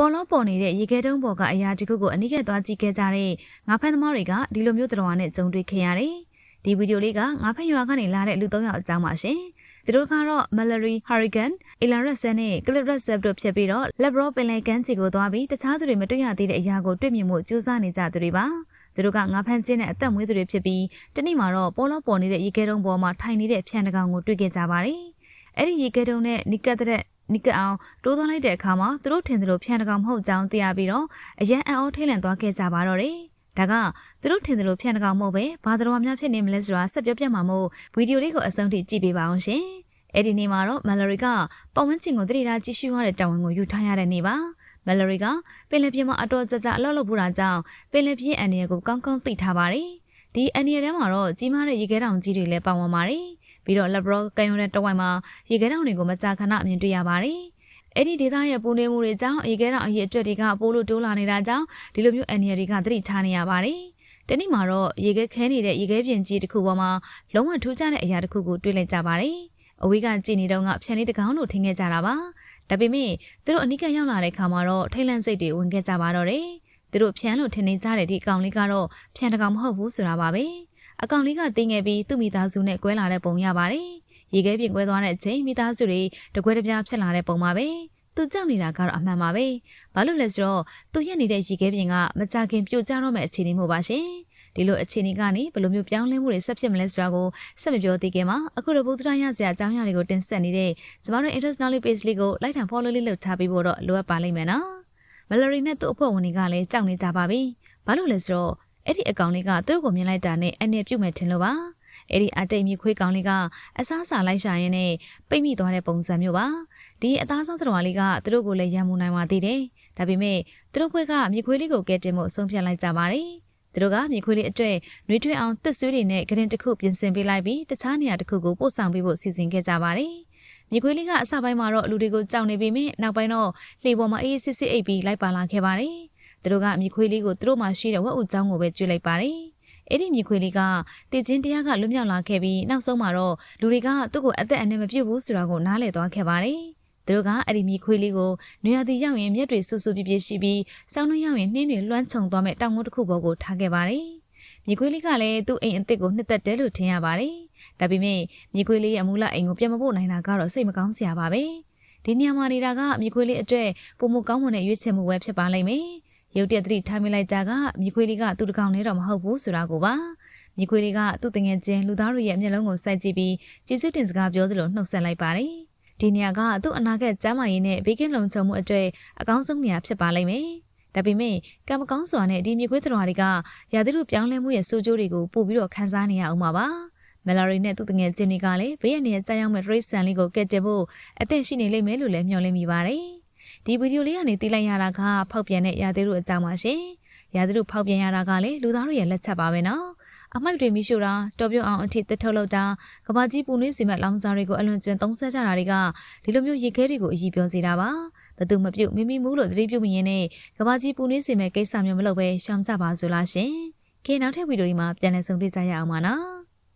ပေါ်လောပေါ်နေတဲ့ရေခဲတုံးပေါ်ကအရာတခုကိုအနိကသွားကြည့်ခဲ့ကြတဲ့ငါဖန်သမားတွေကဒီလိုမျိုးတော်နဲ့ကြုံတွေ့ခဲ့ရတယ်။ဒီဗီဒီယိုလေးကငါဖန်ရွာကနေလာတဲ့လူ၃ယောက်အကြောင်းပါရှင်။သူတို့ကတော့ Mallory Hurricane, Ilan Russell နဲ့ Cliff Russell တို့ဖြစ်ပြီးတော့ Labrador ပင်လယ်ကမ်းခြေကိုသွားပြီးတခြားသူတွေမတွေ့ရသေးတဲ့အရာကိုတွေ့မြင်မှုကြိုးစားနေကြသူတွေပါ။သူတို့ကငါဖန်ကျင်းတဲ့အသက်မွေးသူတွေဖြစ်ပြီးတနေ့မှာတော့ပေါ်လောပေါ်နေတဲ့ရေခဲတုံးပေါ်မှာထိုင်နေတဲ့ဖြန်တကောင်ကိုတွေ့ခဲ့ကြပါတယ်။အဲ့ဒီရေခဲတုံးနဲ့နီကတ်တဲ့ နိကအောင်တိုးသွင်းလိုက်တဲ့အခါမှာသူတို့ထင်သလိုဖြန်တကောင်မဟုတ်ကြောင်းသိရပြီးတော့အရန်အံ့ဩထိတ်လန့်သွားခဲ့ကြပါတော့တယ်။ဒါကသူတို့ထင်သလိုဖြန်တကောင်မဟုတ်ပဲဘာတော်များဖြစ်နေမလဲဆိုတာဆက်ပြောပြမှာမို့ဗီဒီယိုလေးကိုအဆုံးထိကြည့်ပေးပါအောင်ရှင်။အဲ့ဒီနေ့မှာတော့ Mallory ကပတ်ဝန်းကျင်ကိုတတိထားကြည့်ရှုရတဲ့တာဝန်ကိုယူထားရတဲ့နေ့ပါ။ Mallory ကပင်လယ်ပြင်မှာအတော်ကြကြအလောက်လုပ်ဖို့တာကြောင့်ပင်လယ်ပြင်အန်ဒီယကိုကောင်းကောင်းသိထားပါတယ်။ဒီအန်ဒီယထဲမှာတော့ကြီးမားတဲ့ရေခဲတောင်ကြီးတွေလည်းပါဝင်ပါတယ်။ ပြီးတော့ Labrador ကန်ရုံတဲ့တဝိုင်မှာရေခဲတောင်တွေကိုမကြာခဏအမြင်တွေ့ရပါတယ်။အဲ့ဒီဒေသရဲ့ပူနေမှုတွေကြောင့်ရေခဲတောင်အရေးအတွက်တွေကပိုးလို့တိုးလာနေတာကြောင့်ဒီလိုမျိုးအန်ဒီယတွေကသတိထားနေရပါတယ်။တနေ့မှာတော့ရေခဲခဲနေတဲ့ရေခဲပြင်ကြီးတစ်ခုပေါ်မှာလုံးဝထူးခြားတဲ့အရာတစ်ခုကိုတွေ့လိုက်ကြပါတယ်။အဝေးကကြည့်နေတော့ကဖြန်လေးတစ်ကောင်လို့ထင်ခဲ့ကြတာပါ။ဒါပေမဲ့သူတို့အနိကရောက်လာတဲ့ခါမှာတော့ထိတ်လန့်စိတ်တွေဝင်ခဲ့ကြပါတော့တယ်။သူတို့ဖြန်လို့ထင်နေကြတဲ့ဒီအကောင်လေးကတော့ဖြန်တစ်ကောင်မဟုတ်ဘူးဆိုတာပါပဲ။ အကောင်လေးကတင်းငယ်ပြီးသူ့မိသားစုနဲ့ကွဲလာတဲ့ပုံရပါတယ်။ရေခဲပြင်ကွဲသွားတဲ့အချိန်မိသားစုတွေတကွဲတပြားဖြစ်လာတဲ့ပုံပါပဲ။သူကြောက်နေတာကတော့အမှန်ပါပဲ။ဘာလို့လဲဆိုတော့သူရက်နေတဲ့ရေခဲပြင်ကမကြခင်ပြိုကျတော့မယ့်အခြေအနေမျိုးပါရှင်။ဒီလိုအခြေအနေကနေဘယ်လိုမျိုးပြောင်းလဲမှုတွေဆက်ဖြစ်မလဲဆိုတာကိုဆက်မပြောသေးခင်မှာအခုလိုဘုဒ္ဓရရစရာအကြောင်းအရာတွေကိုတင်ဆက်နေတဲ့ကျမတို့ interest knowledge page လေးကိုလိုက်ထံ follow လေးလုပ်ထားပြီးဖို့တော့လိုအပ်ပါလိမ့်မယ်နော်။ Mallory နဲ့သူ့အဖွဲ့ဝင်တွေကလည်းကြောက်နေကြပါပြီ။ဘာလို့လဲဆိုတော့ အဲ့ဒီအကောင်လေးကသူတို့ကိုမြင်လိုက်တာနဲ့အနေပြုတ်မဲ့ထင်လို့ပါ။အဲ့ဒီအတိတ်မြေခွေးကောင်လေးကအစားစာလိုက်ရှာရင်းနဲ့ပိတ်မိသွားတဲ့ပုံစံမျိုးပါ။ဒီအသားစားတော်လေးကသူတို့ကိုလည်းရံမှုနိုင်ပါသေးတယ်။ဒါပေမဲ့သူတို့ခွေးကမြေခွေးလေးကိုကဲတင်မှုအဆုံးဖြတ်လိုက်ကြပါတယ်။သူတို့ကမြေခွေးလေးအတွက်နှွေးထွေးအောင်တစ်ဆွေးတွေနဲ့ဂရင်တစ်ခုပြင်ဆင်ပေးလိုက်ပြီးတခြားနေရာတစ်ခုကိုပို့ဆောင်ပေးဖို့စီစဉ်ခဲ့ကြပါတယ်။မြေခွေးလေးကအစပိုင်းမှာတော့လူတွေကိုကြောက်နေပေမဲ့နောက်ပိုင်းတော့လှေပေါ်မှာအေးအေးစစ်စစ်အိပ်ပြီးလိုက်ပါလာခဲ့ပါတယ်။ သူတို့ကမြေခွေးလေးကိုသူတို့မှရှိတဲ့ဝက်ဥချောင်းကိုပဲကျွေးလိုက်ပါတယ်။အဲ့ဒီမြေခွေးလေးကတည်ချင်းတရားကလွတ်မြောက်လာခဲ့ပြီးနောက်ဆုံးမှာတော့လူတွေကသူ့ကိုအသက်အန္တရာယ်မပြုတ်ဘူးဆိုတာကိုနားလည်သွားခဲ့ပါတယ်။သူတို့ကအဲ့ဒီမြေခွေးလေးကိုနွေရာသီရောက်ရင်မျက်တွေဆူဆူပြပြရှိပြီးစောင်းနှွေးရောက်ရင်နှင်းတွေလွှမ်းခြုံသွားမဲ့တောင်ကုန်းတစ်ခုပေါ်ကိုထားခဲ့ပါတယ်။မြေခွေးလေးကလည်းသူ့အိမ်အစ်စ်ကိုနှစ်သက်တယ်လို့ထင်ရပါတယ်။ဒါပေမဲ့မြေခွေးလေးရဲ့အမူလအိမ်ကိုပြန်မပို့နိုင်တာကတော့စိတ်မကောင်းစရာပါပဲ။ဒီနေရာမှာနေတာကမြေခွေးလေးအတွက်ပုံမကောင်းမွန်တဲ့ရွေးချယ်မှုပဲဖြစ်ပါလိမ့်မယ်။ ရုတ်တရက်သတိထားမိလိုက်ကြကမြေခွေးလေးကသူ့တကောင်နဲ့တော့မဟုတ်ဘူးဆိုတာကိုပါ။မြေခွေးလေးကသူ့တငယ်ချင်းလူသားတွေရဲ့မျက်လုံးကိုစိုက်ကြည့်ပြီးကျေးဇူးတင်စကားပြောသလိုနှုတ်ဆက်လိုက်ပါတယ်။ဒီနေရာကသူ့အနာဂတ်ကျမ်းမာရေးနဲ့ဘေးကင်းလုံခြုံမှုအတွက်အကောင်းဆုံးနေရာဖြစ်ပါလိမ့်မယ်။ဒါပေမဲ့ကံမကောင်းစွာနဲ့ဒီမြေခွေးတော်တွေကရာသီဥတုပြောင်းလဲမှုရဲ့ဆိုးကျိုးတွေကိုပို့ပြီးတော့ခံစားနေရအောင်ပါပါ။မယ်လာရီနဲ့သူ့တငယ်ချင်းတွေကလည်းဘေးရနေရကြောက်မဲ့ရိတ်ဆန်လေးကိုကဲ့တင်ဖို့အသက်ရှိနေလိမ့်မယ်လို့လည်းမျှော်လင့်မိပါတယ်။ ဒီဗီဒီယိုလေးကနေသိလိုက်ရတာကဖောက်ပြန်တဲ့ရာသီဥတုအကြောင်းပါရှင်။ရာသီဥတုဖောက်ပြန်ရတာကလည်းလူသားတွေရဲ့လက်ချက်ပါပဲနော်။အမိုက်တွေမိရှို့တာတော်ပြုံအောင်အထိတက်ထုတ်လုပ်တာကဘာကြီးပူနွေးစီမဲ့လောင်စာတွေကိုအလွန်ကျွံသုံးဆကြတာတွေကဒီလိုမျိုးရေခဲတွေကိုအည်ပြောစေတာပါဘသူမပြုတ်မိမိမှုလို့သတိပြုမိရင်နဲ့ကဘာကြီးပူနွေးစီမဲ့ကိစ္စမျိုးမလုပ်ပဲရှောင်ကြပါစို့လားရှင်။ခေနောက်ထပ်ဗီဒီယိုဒီမှာပြန်လည်ဆုံတွေ့ကြရအောင်ပါနော်။